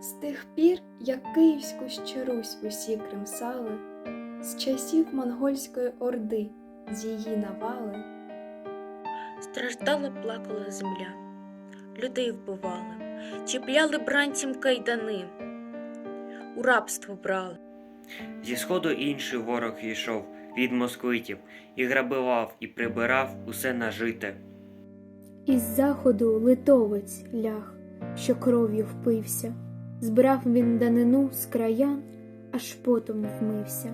З тих пір, як Київську ще Русь усі кримсали, з часів монгольської орди, з її навали, Страждала, плакала земля, людей вбивали, чіпляли бранцям кайдани, у рабство брали. Зі сходу інший ворог йшов від москвитів і грабував і прибирав усе нажите. Із заходу литовець ляг, що кров'ю впився, збирав він данину з краян, аж потом вмився.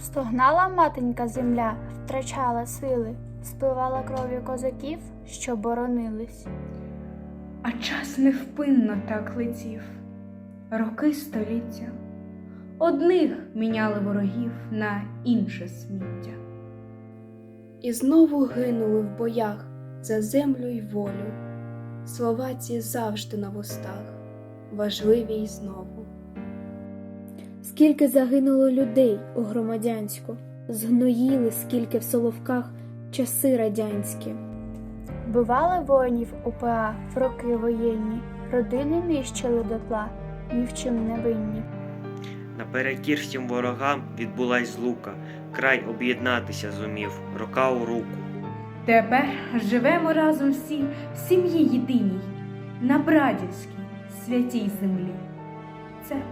Стогнала матенька земля, втрачала сили, спивала кров'ю козаків, що боронились. А час невпинно так летів, роки століття. Одних міняли ворогів на інше сміття. і знову гинули в боях за землю й волю. Слова ці завжди на вустах, важливі й знову. Скільки загинуло людей у громадянську, згноїли, скільки в соловках часи радянські. Вбивали воїнів УПА в роки воєнні, родини нищили дотла, ні в чим не винні. Наперекір всім ворогам відбулась злука, край об'єднатися зумів, рука у руку. Тепер живемо разом всі в сім'ї єдиній, на братівській святій землі. Це